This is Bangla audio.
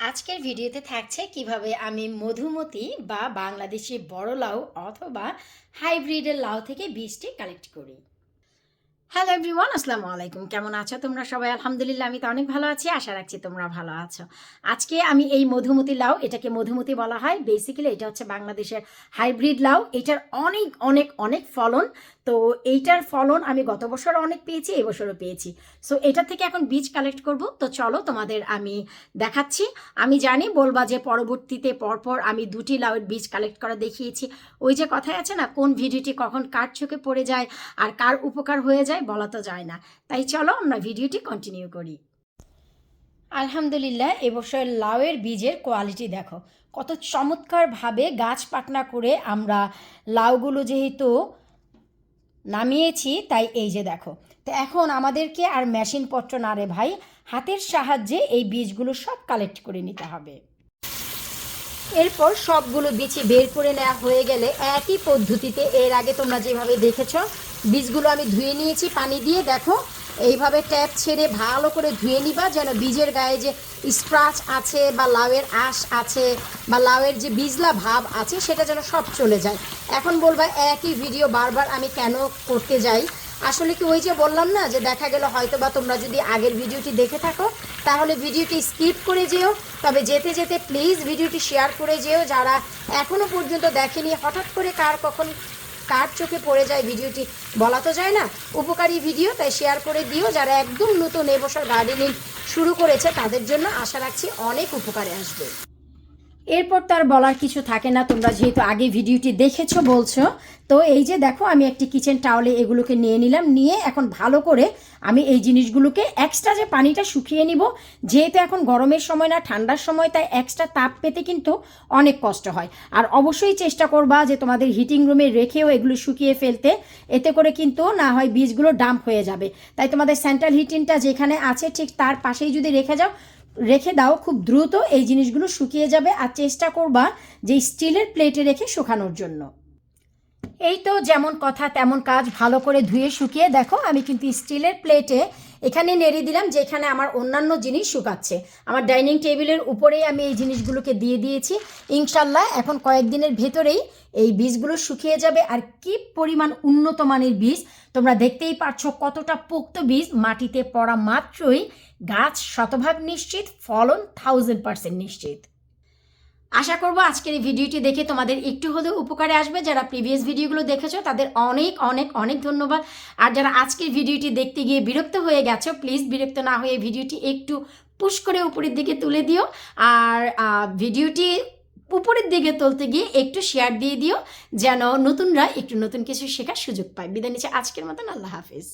আজকের ভিডিওতে থাকছে কীভাবে আমি মধুমতি বা বাংলাদেশি বড় লাউ অথবা হাইব্রিডের লাউ থেকে বীজটি কালেক্ট করি। হ্যালো এভরিওয়ান আসসালামু আলাইকুম। কেমন আছো তোমরা সবাই? আলহামদুলিল্লাহ, আমি তো অনেক ভালো আছি। আশা রাখছি তোমরা ভালো আছো। আজকে আমি এই মধুমতি লাউ, এটাকে মধুমতি বলা হয়। বেসিক্যালি এটা হচ্ছে বাংলাদেশের হাইব্রিড লাউ। এটার অনেক অনেক অনেক ফলন। তো এইটার ফলন আমি গত বছর অনেক পেয়েছি, এই বছরও পেয়েছি। সো এটা থেকে এখন বীজ কালেক্ট করব। তো চলো তোমাদের আমি দেখাচ্ছি। আমি জানি বলবা যে পরবর্তীতে পরপর আমি দুটি লাউয়ের বীজ কালেক্ট করা দেখিয়েছি। ওই যে কথায় আছে না, কোন ভিডিওটি কখন কার চোখে পড়ে যায় আর কার উপকার হয়ে যায় বলা তো যায় না। তাই চলো আমরা ভিডিওটি কন্টিনিউ করি। আলহামদুলিল্লাহ এবছর লাউয়ের বীজের কোয়ালিটি দেখো। কত চমৎকারভাবে গাছ পাকনা করে আমরা লাউগুলো যেহেতু নামিয়েছি, তাই এই যে দেখো। তো এখন আমাদেরকে আর মেশিনপত্র না রে ভাই, হাতের সাহায্যে এই বীজগুলো সব কালেক্ট করে নিতে হবে। এরপর সবগুলো বিচি বের করে নেওয়া হয়ে গেলে একই পদ্ধতিতে এর আগে তোমরা যেভাবে দেখেছ, বীজগুলো আমি ধুয়ে নিয়েছি, পানি দিয়ে দেখো, এইভাবে ট্যাপ ছেড়ে ভালো করে ধুয়ে নিবা যেন বীজের গায়ে যে স্ক্রাচ আছে বা লাউয়ের আঁশ আছে বা লাউয়ের যে বীজলা ভাব আছে সেটা যেন সব চলে যায়। এখন বলবা একই ভিডিও বারবার আমি কেন করতে যাই? আসলে কি ওই যে বললাম না যে দেখা গেল হয়তো বা তোমরা যদি আগের ভিডিওটি দেখে থাকো, তাহলে ভিডিওটি স্কিপ করে যেও। তবে যেতে যেতে প্লিজ ভিডিওটি শেয়ার করে যেও। যারা এখনও পর্যন্ত দেখেনি, হঠাৎ করে কার কখন কার চোখে পড়ে যায় ভিডিওটি বলা তো যায় না, উপকারী ভিডিও, তাই শেয়ার করে দিও। যারা একদম নতুন এবছর গার্ডেনিং শুরু করেছে, তাদের জন্য আশা রাখছি অনেক উপকারে আসবে। এরপর তো আর বলার কিছু থাকে না, তোমরা যেহেতু আগে ভিডিওটি দেখেছ, বলছো। তো এই যে দেখো, আমি একটি কিচেন টাওয়ালে এগুলোকে নিয়ে নিলাম, নিয়ে এখন ভালো করে আমি এই জিনিসগুলোকে এক্সট্রা যে পানিটা শুকিয়ে নিব, যেহেতু এখন গরমের সময় না, ঠান্ডার সময়, তাই এক্সট্রা তাপ পেতে কিন্তু অনেক কষ্ট হয়। আর অবশ্যই চেষ্টা করবা যে তোমাদের হিটিং রুমে রেখেও এগুলো শুকিয়ে ফেলতে, এতে করে কিন্তু না হয় বীজগুলো ডাম্প হয়ে যাবে। তাই তোমাদের সেন্ট্রাল হিটিংটা যেখানে আছে, ঠিক তার পাশেই যদি রেখে যাও রেখে দাও, খুব দ্রুত এই জিনিসগুলো শুকিয়ে যাবে আর চেষ্টা করবা যে স্টিলের প্লেটে রেখে শুকানোর জন্য। এই তো যেমন কথা, তেমন কাজ ভালো করে ধুয়ে শুকিয়ে দেখো, আমি কিন্তু স্টিলের প্লেটে এখানে নেড়ে দিলাম যেখানে আমার অন্যান্য জিনিস শুকাচ্ছে। আমার ডাইনিং টেবিলের উপরেই আমি এই জিনিসগুলোকে দিয়ে দিয়েছি। ইনশাল্লাহ এখন কয়েকদিনের ভেতরেই এই বীজগুলো শুকিয়ে যাবে। আর কি পরিমাণ উন্নত মানের বীজ, তোমরা দেখতেই পারছ কতটা পোক্ত বীজ। মাটিতে পড়া মাত্রই গাছ শতভাগ নিশ্চিত, ফলন থাউজেন্ড পার্সেন্ট নিশ্চিত। আশা করব আজকের এই ভিডিওটি দেখে তোমাদের একটু হলেও উপকারে আসবে। যারা প্রিভিয়াস ভিডিওগুলো দেখেছ, তাদের অনেক অনেক অনেক ধন্যবাদ। আর যারা আজকের ভিডিওটি দেখতে গিয়ে বিরক্ত হয়ে গেছো প্লিজ বিরক্ত না হয়ে ভিডিওটি একটু পুশ করে উপরের দিকে তুলে দিও। আর ভিডিওটি উপরের দিকে তুলতে গিয়ে একটু শেয়ার দিয়ে দিও, যেন নতুনরা একটু নতুন কিছু শেখার সুযোগ পায়। বিদায় নিচ্ছে আজকের মতন। আল্লাহ হাফিজ।